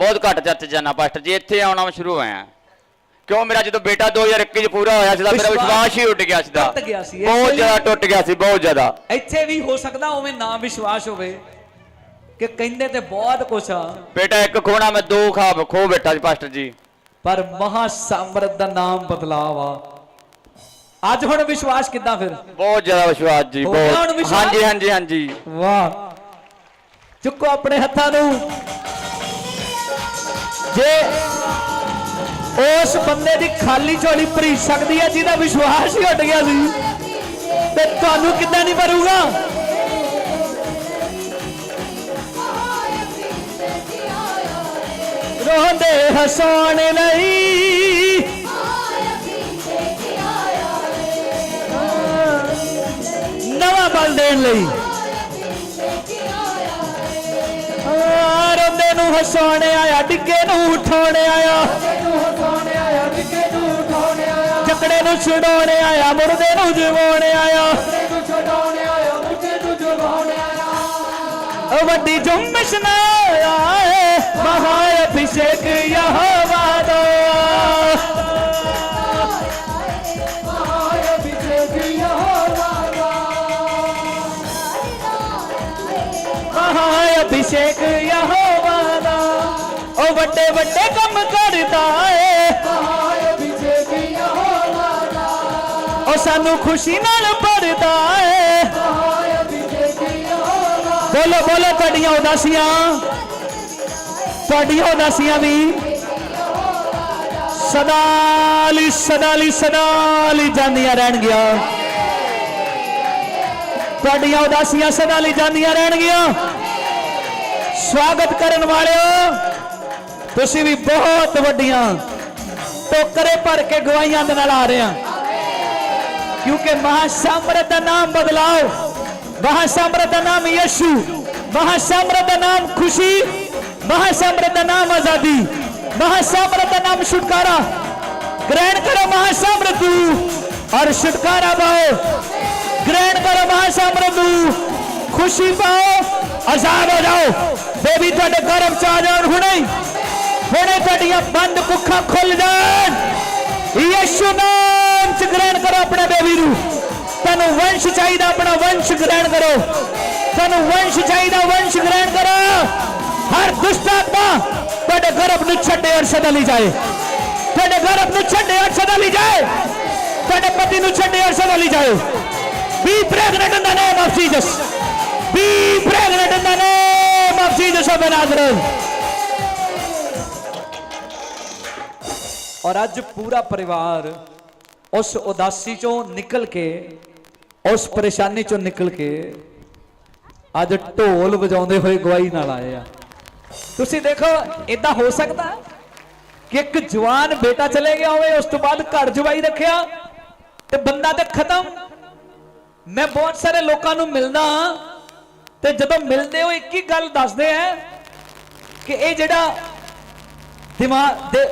ਬਹੁਤ ਘੱਟ ਚਰਚ ਜਾਣਾ ਪਾਸਟਰ ਜੀ ਇੱਥੇ ਆਉਣਾ ਮੈਂ ਸ਼ੁਰੂ ਹੋਇਆ। ਕਿਉਂ ਮੇਰਾ ਜਦੋਂ ਬੇਟਾ 2021 ਚ ਪੂਰਾ ਹੋਇਆ ਸੀ ਤਾਂ ਮੇਰਾ ਵਿਸ਼ਵਾਸ ਹੀ ਉੱਡ ਗਿਆ ਸੀ ਦਾ। ਟੁੱਟ ਗਿਆ ਸੀ। ਬਹੁਤ ਜ਼ਿਆਦਾ ਟੁੱਟ ਗਿਆ ਸੀ ਬਹੁਤ ਜ਼ਿਆਦਾ। ਇੱਥੇ ਵੀ ਹੋ ਸਕਦਾ ਉਵੇਂ ਨਾ ਵਿਸ਼ਵਾਸ ਹੋਵੇ ਕਿ ਕਹਿੰਦੇ ਤੇ ਬਹੁਤ ਕੁਛ ਆ। ਬੇਟਾ ਇੱਕ ਖੋਣਾ ਮੈਂ ਦੋ ਖਾਬ ਖੋ ਬੈਠਾ ਸੀ ਪਾਸਟਰ ਜੀ। ਪਰ ਮਹਾ ਸਾਮਰਥ ਦਾ ਨਾਮ ਬਦਲਾਵ ਆ। ਅੱਜ ਹੁਣ ਵਿਸ਼ਵਾਸ ਕਿੱਦਾਂ ਫਿਰ? ਬਹੁਤ ਜ਼ਿਆਦਾ ਵਿਸ਼ਵਾਸ ਜੀ ਬਹੁਤ? ਹਾਂਜੀ ਹਾਂਜੀ ਹਾਂਜੀ। ਵਾਹ। ਚੁੱਕੋ ਆਪਣੇ ਹੱਥਾਂ ਨੂੰ। ਉਸ ਬੰਦੇ ਦੀ ਖਾਲੀ ਝੋਲੀ ਭਰੀ ਸਕਦੀ ਹੈ, ਜਿਹਦਾ ਵਿਸ਼ਵਾਸ ਹੀ ਉੱਡ ਗਿਆ ਸੀ। ਤੇ ਤੁਹਾਨੂੰ ਕਿੱਦਾਂ ਨਹੀਂ ਭਰੂਗਾ? ਰੋਂਦੇ ਹਸਾਉਣ ਲਈ। ਨਵਾਂ ਬਲ ਦੇਣ ਲਈ। ਰੋਂਦੇ ਨੂੰ ਹਸਾਉਣ ਆਇਆ, ਡਿੱਗੇ ਨੂੰ ਉਠਾਉਣ ਆਇਆ। ਚੱਕੜੇ ਨੂੰ ਛਡਾਉਣ ਆਇਆ, ਮੁਰਦੇ ਨੂੰ ਜਵਾਉਣ ਆਇਆ। ਉਹ ਵੱਡੀ ਜੁਮਸ਼ ਨਾ ਆਏ ਮਹਾ ਅਭਿਸ਼ੇਕ ਯਹੋਵਾ ਦਾ ਅਭਿਸ਼ੇਕ ਯਹੋਵਾ ਦਾ ਉਹ ਵੱਡੇ ਵੱਡੇ ਕੰਮ ਕਰਦਾ ਸਾਨੂੰ ਖੁਸ਼ੀ ਨਾਲ ਭਰਦਾ ਏ। ਬੋਲੋ ਬੋਲੋ, ਤੁਹਾਡੀਆਂ ਉਦਾਸੀਆਂ। ਤੁਹਾਡੀਆਂ ਉਦਾਸੀਆਂ ਵੀ। ਸਦਾ ਲਈ ਸਦਾ ਲਈ ਸਦਾ ਲਈ ਜਾਂਦੀਆਂ ਰਹਿਣਗੀਆਂ। ਤੁਹਾਡੀਆਂ ਉਦਾਸੀਆਂ ਸਦਾ ਲਈ ਜਾਂਦੀਆਂ ਰਹਿਣਗੀਆਂ। ਸਵਾਗਤ ਕਰਨ ਵਾਲਿਓ, ਤੁਸੀਂ ਵੀ ਬਹੁਤ ਵੱਡੀਆਂ। ਟੋਕਰੇ ਭਰ ਕੇ ਗਵਾਹੀਆਂ ਦੇ ਨਾਲ ਆ ਰਹੇ ਆ क्योंकि महासाम्राज्य का नाम बदलाओ। महासाम्राज्य का नाम यशु। महासाम्राज्य नाम खुशी। महासाम्राज्य नाम आज़ादी। महासाम्राज्य नाम छुटकारा। ग्रहण करो महासाम्राज्य और छुटकारा पाओ। ग्रहण करो महासाम्राज्य खुशी पाओ। आज़ाद हो जाओ। बेबी थोड़े गर्म चाह आ जाओ हूने थोड़िया बंद भुखा खुल जान। यशु नाम। ਨਾਮ ਚ ਗ੍ਰਹਿਣ ਕਰੋ ਆਪਣੇ ਬੇਬੀ ਨੂੰ ਤੁਹਾਨੂੰ ਵੰਸ਼ ਚਾਹੀਦਾ ਆਪਣਾ ਵੰਸ਼ ਗ੍ਰਹਿਣ ਕਰੋ ਤੁਹਾਨੂੰ ਵੰਸ਼ ਚਾਹੀਦਾ ਵੰਸ਼ ਗ੍ਰਹਿਣ ਕਰੋ ਹਰ ਦੁਸ਼ਟ ਆਤਮਾ ਤੁਹਾਡੇ ਗਰਭ ਨੂੰ ਛੱਡੇ ਔਰ ਸਦਾ ਲਈ ਜਾਏ ਤੁਹਾਡੇ ਗਰਭ ਨੂੰ ਛੱਡੇ ਔਰ ਸਦਾ ਲਈ ਜਾਏ ਤੁਹਾਡੇ ਪਤੀ ਨੂੰ ਛੱਡੇ ਔਰ ਸਦਾ ਲਈ ਜਾਏ be pregnant in the name of Jesus. Be pregnant in the name of Jesus of Nazareth ਔਰ ਅੱਜ ਪੂਰਾ ਪਰਿਵਾਰ ਉਸ ਉਦਾਸੀ ਚੋਂ ਨਿਕਲ ਕੇ, ਉਸ ਪਰੇਸ਼ਾਨੀ ਚੋਂ ਨਿਕਲ ਕੇ ਅੱਜ ਢੋਲ ਵਜਾਉਂਦੇ ਹੋਏ ਗਵਾਹੀ ਨਾਲ ਆਏ ਆ। ਤੁਸੀਂ ਦੇਖੋ ਇਦਾਂ ਹੋ ਸਕਦਾ ਕਿ ਇੱਕ ਜਵਾਨ ਬੇਟਾ ਚਲੇ ਗਿਆ ਹੋਵੇ, ਉਸ ਤੋਂ ਬਾਅਦ ਘਰ ਜਵਾਈ ਰੱਖਿਆ ਤੇ ਬੰਦਾ ਤੇ ਖਤਮ। ਮੈਂ ਬਹੁਤ ਸਾਰੇ ਲੋਕਾਂ ਨੂੰ ਮਿਲਦਾ ਹਾਂ ਤੇ ਜਦੋਂ ਮਿਲਦੇ ਹੋ ਇੱਕ ਹੀ ਗੱਲ ਦੱਸਦੇ ਆ ਕਿ ਇਹ ਜਿਹੜਾ ਦਿਮਾਗ ਦੇ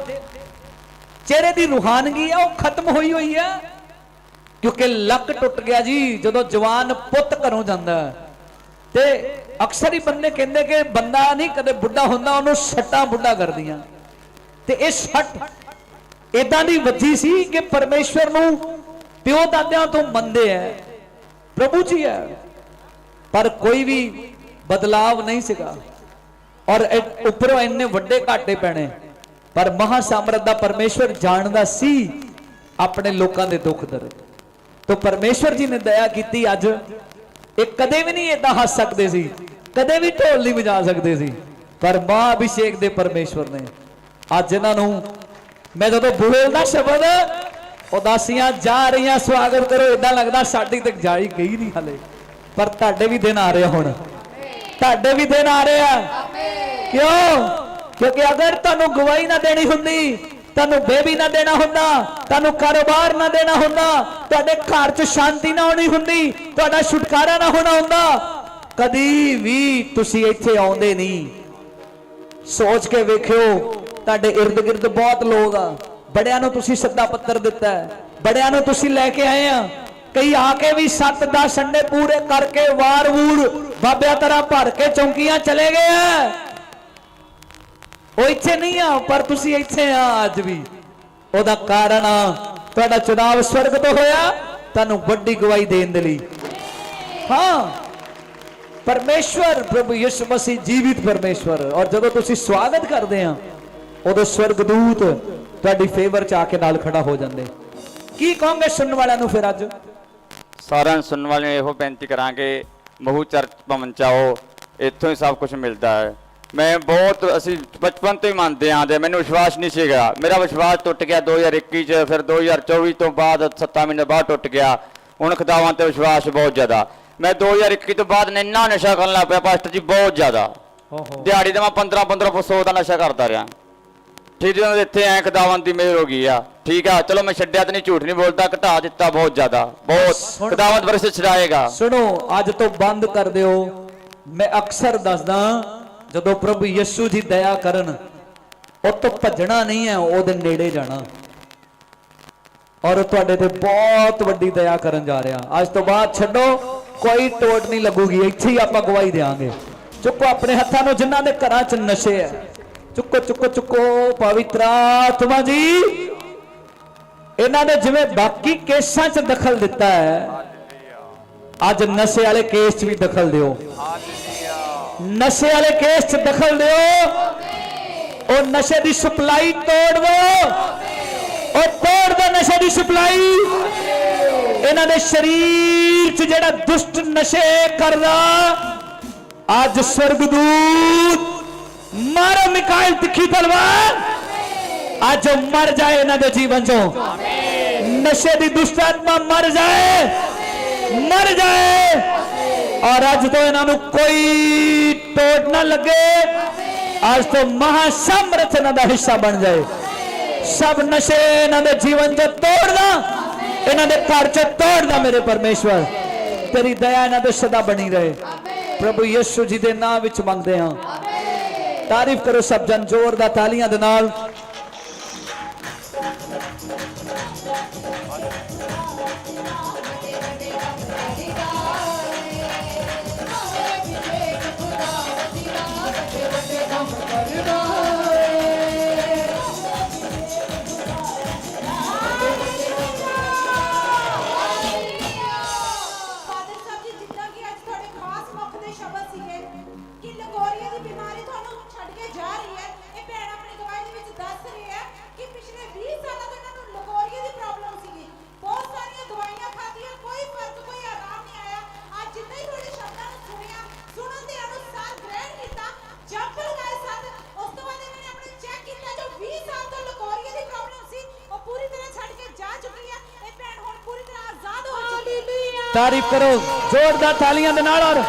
ਚਿਹਰੇ ਦੀ ਰੂਹਾਨਗੀ ਆ, ਉਹ ਖਤਮ ਹੋਈ ਹੋਈ ਆ। ਕਿਉਂਕਿ ਲੱਕ ਟੁੱਟ ਗਿਆ ਜੀ, ਜਦੋਂ ਜਵਾਨ ਪੁੱਤ ਘਰੋਂ ਜਾਂਦਾ। ਤੇ ਅਕਸਰ ਹੀ ਬੰਦੇ ਕਹਿੰਦੇ ਕਿ ਬੰਦਾ ਨਹੀਂ, ਕਦੇ ਬੁੱਢਾ ਹੁੰਦਾ, ਉਹਨੂੰ ਸੱਟਾਂ ਬੁੱਢਾ ਕਰਦੀਆਂ। ਤੇ ਇਹ ਸੱਟ ਇਦਾਂ ਦੀ ਵੱਜੀ ਸੀ ਕਿ ਪਰਮੇਸ਼ਵਰ ਨੂੰ ਪਿਓ ਦਾਦਿਆਂ ਤੋਂ ਮੰਨਦੇ ਐ ਪ੍ਰਭੂ ਜੀ ਹੈ ਪਰ ਕੋਈ ਵੀ ਬਦਲਾਵ ਨਹੀਂ ਸੀਗਾ। ਔਰ ਉੱਪਰੋਂ ਇੰਨੇ ਵੱਡੇ ਘਾਟੇ ਪੈਣੇ। ਪਰ ਮਹਾ ਸਾਮਰਾਜ ਦਾ ਪਰਮੇਸ਼ਵਰ ਜਾਣਦਾ ਸੀ ਆਪਣੇ ਲੋਕਾਂ ਦੇ ਦੁੱਖ ਦਰਦ ਤੋਂ। ਪਰਮੇਸ਼ਵਰ ਜੀ ਨੇ ਦਇਆ ਕੀਤੀ ਅੱਜ। ਇਹ ਕਦੇ ਵੀ ਨਹੀਂ ਇਦਾਂ ਹੱਸ ਸਕਦੇ ਸੀ ਕਦੇ ਵੀ ਢੋਲ ਨਹੀਂ ਵਜਾ ਸਕਦੇ ਸੀ। ਪਰ ਮਹਾ ਅਭਿਸ਼ੇਕ ਦੇ ਪਰਮੇਸ਼ਵਰ ਨੇ ਅੱਜ ਇਹਨਾਂ ਨੂੰ ਮੈਂ ਜਦੋਂ ਬੋਲਦਾ ਸ਼ਬਦ ਉਦਾਸੀਆਂ ਜਾ ਰਹੀਆਂ ਸਵਾਗਤ ਕਰੋ ਇਦਾਂ ਲੱਗਦਾ ਸਾਡੀ ਤੱਕ ਜਾਈ ਗਈ ਨਹੀਂ ਹਲੇ। ਪਰ ਤੁਹਾਡੇ ਵੀ ਦਿਨ ਆ ਰਹੇ ਹੁਣ। ਤੁਹਾਡੇ ਵੀ ਦਿਨ ਆ ਰਹੇ ਆ। ਕਿਉਂ? ਕਿਉਂਕਿ ਅਗਰ ਤੁਹਾਨੂੰ ਗਵਾਹੀ ਨਾ ਦੇਣੀ ਹੁੰਦੀ, ਤੁਹਾਨੂੰ ਬੇਬੀ ਨਾ ਦੇਣਾ ਹੁੰਦਾ, ਤੁਹਾਨੂੰ ਕਾਰੋਬਾਰ ਨਾ ਦੇਣਾ ਹੁੰਦਾ, ਤੁਹਾਡੇ ਘਰ 'ਚ ਸ਼ਾਂਤੀ ਨਾ ਹੋਣੀ ਹੁੰਦੀ, ਤੁਹਾਡਾ ਛੁਟਕਾਰਾ ਨਾ ਹੋਣਾ ਹੁੰਦਾ, ਕਦੀ ਵੀ ਤੁਸੀਂ ਇੱਥੇ ਆਉਂਦੇ ਨਹੀਂ। ਸੋਚ ਕੇ ਵੇਖਿਓ, ਤੁਹਾਡੇ ird ਗਿਰਦ ਬਹੁਤ ਲੋਕ ਆ। ਬੜਿਆਂ ਨੂੰ ਤੁਸੀਂ ਸੱਦਾ ਪੱਤਰ ਦਿੱਤਾ ਹੈ। ਬੜਿਆਂ ਨੂੰ ਤੁਸੀਂ ਲੈ ਕੇ ਆਏ ਆ। ਕਈ ਆ ਕੇ ਵੀ 7-10 ਸੰਡੇ ਪੂਰੇ ਕਰਕੇ ਵਾਰ ਵੂਰ ਬਾਬਿਆਂ ਤਰ੍ਹਾਂ ਭਰ ਕੇ ਚੌਂਕੀਆਂ ਚਲੇ ਗਏ ਆ। ਉਹ ਇੱਥੇ ਨਹੀਂ ਆ, ਪਰ ਤੁਸੀਂ ਇੱਥੇ ਆ ਅੱਜ ਵੀ। ਉਹਦਾ ਕਾਰਨ ਆ, ਤੁਹਾਡਾ ਚੁਣਾਵ ਸਵਰਗ ਤੋਂ ਹੋਇਆ, ਤੁਹਾਨੂੰ ਵੱਡੀ ਗਵਾਹੀ ਦੇਣ ਦੇ ਲਈ। ਹਾਂ, ਪਰਮੇਸ਼ਵਰ ਪ੍ਰਭੂ ਯਿਸੂ ਮਸੀਹ ਜੀਵਿਤ ਪਰਮੇਸ਼ਵਰ। ਔਰ ਜਦੋਂ ਤੁਸੀਂ ਸਵਾਗਤ ਕਰਦੇ ਆ, ਉਦੋਂ ਸਵਰਗਦੂਤ ਤੁਹਾਡੀ ਫੇਵਰ ਚ ਆ ਕੇ ਨਾਲ ਖੜਾ ਹੋ ਜਾਂਦੇ। ਕੀ ਕਹੋਗੇ ਸੁਣਨ ਵਾਲਿਆਂ ਨੂੰ ਫਿਰ ਅੱਜ? ਸਾਰਿਆਂ ਨੂੰ ਸੁਣਨ ਵਾਲਿਆਂ ਇਹੋ ਬੇਨਤੀ ਕਰਾਂਗੇ, ਮਹੂ ਚਰਚ ਭਵਨ ਚ ਇੱਥੋਂ ਹੀ ਸਭ ਕੁਝ ਮਿਲਦਾ ਹੈ। ਮੈਂ ਬਹੁਤ ਅਸੀਂ ਬਚਪਨ ਤੋਂ ਹੀ ਮੰਨਦੇ ਆਂਦੇ ਮੈਨੂੰ ਵਿਸ਼ਵਾਸ ਨਹੀਂ ਸੀਗਾ। ਮੇਰਾ ਵਿਸ਼ਵਾਸ ਟੁੱਟ ਗਿਆ 2021 ਚ ਫਿਰ 2024 ਤੋਂ ਬਾਅਦ 7 ਮਹੀਨੇ ਬਾਅਦ ਟੁੱਟ ਗਿਆ। ਹੁਣ ਖੁਦਾਵਾਂ ਤੇ ਵਿਸ਼ਵਾਸ ਬਹੁਤ ਜ਼ਿਆਦਾ। ਮੈਂ 2021 ਤੋਂ ਬਾਅਦ ਇੰਨਾ ਨਸ਼ਾ ਕਰਨ ਲੱਗ ਪਿਆ ਪਾਸਟਰ ਜੀ ਬਹੁਤ ਜ਼ਿਆਦਾ। ਓਹੋ। ਦਿਹਾੜੀ ਦਾ ਮੈਂ 15 15 100 ਦਾ ਨਸ਼ਾ ਕਰਦਾ ਰਿਹਾ। ਠੀਕ ਜਦੋਂ ਇੱਥੇ ਐ ਖਦਾਵੰਤ ਦੀ ਮਿਹਰ ਹੋ ਗਈ ਆ। ਠੀਕ ਆ ਚਲੋ ਮੈਂ ਛੱਡਿਆ ਤੇ ਨਹੀਂ ਝੂਠ ਨਹੀਂ ਬੋਲਦਾ ਘਟਾ ਦਿੱਤਾ ਬਹੁਤ ਜ਼ਿਆਦਾ। ਬਹੁਤ ਖਦਾਵੰਤ ਵਰਸੇ ਛਡਾਏਗਾ ਸੁਣੋ ਅੱਜ ਤੋਂ ਬੰਦ ਕਰ ਦਿਓ। ਮੈਂ ਅਕਸਰ ਦੱਸਦਾ ਜਦੋਂ ਪ੍ਰਭੂ ਯਿਸੂ ਜੀ ਦਇਆ ਕਰਨ ਉਹ ਤੋਂ ਭੱਜਣਾ ਨਹੀਂ ਹੈ ਉਹਦੇ ਨੇੜੇ ਜਾਣਾ ਔਰ ਉਹ ਤੁਹਾਡੇ ਤੇ ਬਹੁਤ ਵੱਡੀ ਦਇਆ ਕਰਨ ਜਾ ਰਿਹਾ ਅੱਜ ਤੋਂ ਬਾਅਦ ਛੱਡੋ ਕੋਈ ਟੋਟ ਨਹੀਂ ਲੱਗੂਗੀ ਇੱਥੇ ਹੀ ਆਪਾਂ ਗਵਾਹੀ ਦੇਾਂਗੇ ਚੁੱਕੋ ਆਪਣੇ ਹੱਥਾਂ ਨੂੰ ਜਿਨ੍ਹਾਂ ਦੇ ਘਰਾਂ 'ਚ ਨਸ਼ੇ ਹੈ ਚੁੱਕੋ ਚੁੱਕੋ ਚੁੱਕੋ ਪਵਿੱਤਰ ਆਤਮਾ ਜੀ ਇਹਨਾਂ ਨੇ ਜਿਵੇਂ ਬਾਕੀ ਕੇਸਾਂ 'ਚ ਦਖਲ ਦਿੱਤਾ ਹੈ ਅੱਜ ਨਸ਼ੇ ਵਾਲੇ ਕੇਸ 'ਚ ਵੀ ਦਖਲ ਦਿਓ ਨਸ਼ੇ ਵਾਲੇ ਕੇਸ 'ਚ ਦਖਲ ਦਿਓ ਉਹ ਨਸ਼ੇ ਦੀ ਸਪਲਾਈ ਤੋੜ ਦਿਓ ਉਹ ਤੋੜ ਦਿਓ ਨਸ਼ੇ ਦੀ ਸਪਲਾਈ ਇਹਨਾਂ ਦੇ ਸਰੀਰ 'ਚ ਜਿਹੜਾ ਦੁਸ਼ਟ ਨਸ਼ੇ ਕਰਦਾ ਅੱਜ ਸਵਰਗਦੂਤ ਮਾਰੋ ਮਿਕਾਇਲ ਤਿੱਖੀ ਤਲਵਾਰ ਅੱਜ ਉਹ ਮਰ ਜਾਏ ਇਹਨਾਂ ਦੇ ਜੀਵਨ 'ਚੋਂ ਨਸ਼ੇ ਦੀ ਦੁਸ਼ਟ ਆਤਮਾ ਮਰ ਜਾਏ ਮਰ ਜਾਏ ਔਰ ਅੱਜ ਤੋਂ ਇਹਨਾਂ ਨੂੰ ਕੋਈ ਟੋਟ ਨਾ ਲੱਗੇ। ਅੱਜ ਤੋਂ ਮਹਾ ਸਮਰਥ ਇਹਨਾਂ ਦਾ ਹਿੱਸਾ ਬਣ ਜਾਏ। ਸਭ ਨਸ਼ੇ ਇਹਨਾਂ ਦੇ ਜੀਵਨ 'ਚ ਤੋੜਦਾ ਇਹਨਾਂ ਦੇ ਘਰ 'ਚ ਤੋੜਦਾ ਮੇਰੇ ਪਰਮੇਸ਼ਵਰ। ਤੇਰੀ ਦਇਆ ਇਹਨਾਂ ਤੇ ਸਦਾ ਬਣੀ ਰਹੇ। ਪ੍ਰਭੂ ਯਿਸੂ ਜੀ ਦੇ ਨਾਮ ਵਿੱਚ ਮੰਗਦੇ ਹਾਂ। ਤਾਰੀਫ ਕਰੋ ਸਭ ਜਨ ਜ਼ੋਰਦਾਰ ਤਾਲੀਆਂ ਦੇ ਨਾਲ। ਸੀਗੇ ਕਿ ਲੰਗੋਰੀਆ ਦੀ ਬਿਮਾਰੀ ਤੁਹਾਨੂੰ ਛੱਡ ਕੇ ਜਾ ਰਹੀ ਹੈ। ਇਹ ਭੈਣ ਆਪਣੀ ਗਵਾਹੀ ਦੇ ਵਿੱਚ ਦੱਸ ਰਹੀ ਹੈ ਕਿ ਪਿਛਲੇ 20 ਸਾਲਾਂ ਤੋਂ ਇਹਨਾਂ ਨੂੰ ਲੰਗੋਰੀਆ ਦੀ ਪ੍ਰੋਬਲਮ ਸੀਗੀ। ਬਹੁਤ ਸਾਰੀਆਂ ਦਵਾਈਆਂ ਖਾਧੀਆਂ, ਕੋਈ ਫ਼ਰਕ, ਕੋਈ ਆਰਾਮ ਨਹੀਂ ਆਇਆ। ਅੱਜ ਜਿੱਦਾਂ ਹੀ ਤੁਹਾਡੇ ਸ਼ਬਦਾਂ ਨੂੰ ਸੁਣਿਆ, ਸੁਣਨ ਦੇ ਅਨੁਸਾਰ ਗ੍ਰਹਿਣ ਕੀਤਾ, ਜੰਪ ਲਗਾਏ ਸਨ ਉਸ ਤੋਂ ਬਾਅਦ ਇਹਨਾਂ ਨੇ ਆਪਣੇ ਚੈੱਕ ਕੀਤਾ ਜੋ 20 ਸਾਲ ਤੋਂ ਲੰਗੋਰੀਆ ਦੀ ਪ੍ਰੋਬਲਮ ਸੀ, ਉਹ ਪੂਰੀ ਤਰ੍ਹਾਂ ਛੱਡ ਕੇ ਜਾ ਚੁੱਕੀ ਹੈ। ਇਹ ਭੈਣ ਹੁਣ ਪੂਰੀ ਤਰ੍ਹਾਂ ਆਜ਼ਾਦ ਹੋ ਚੁੱਕੀ ਹੈ। ਤਾਰੀਫ ਕਰੋ ਜ਼ੋਰਦਾਰ ਤਾਲੀਆਂ ਦੇ ਨਾਲ ਔਰ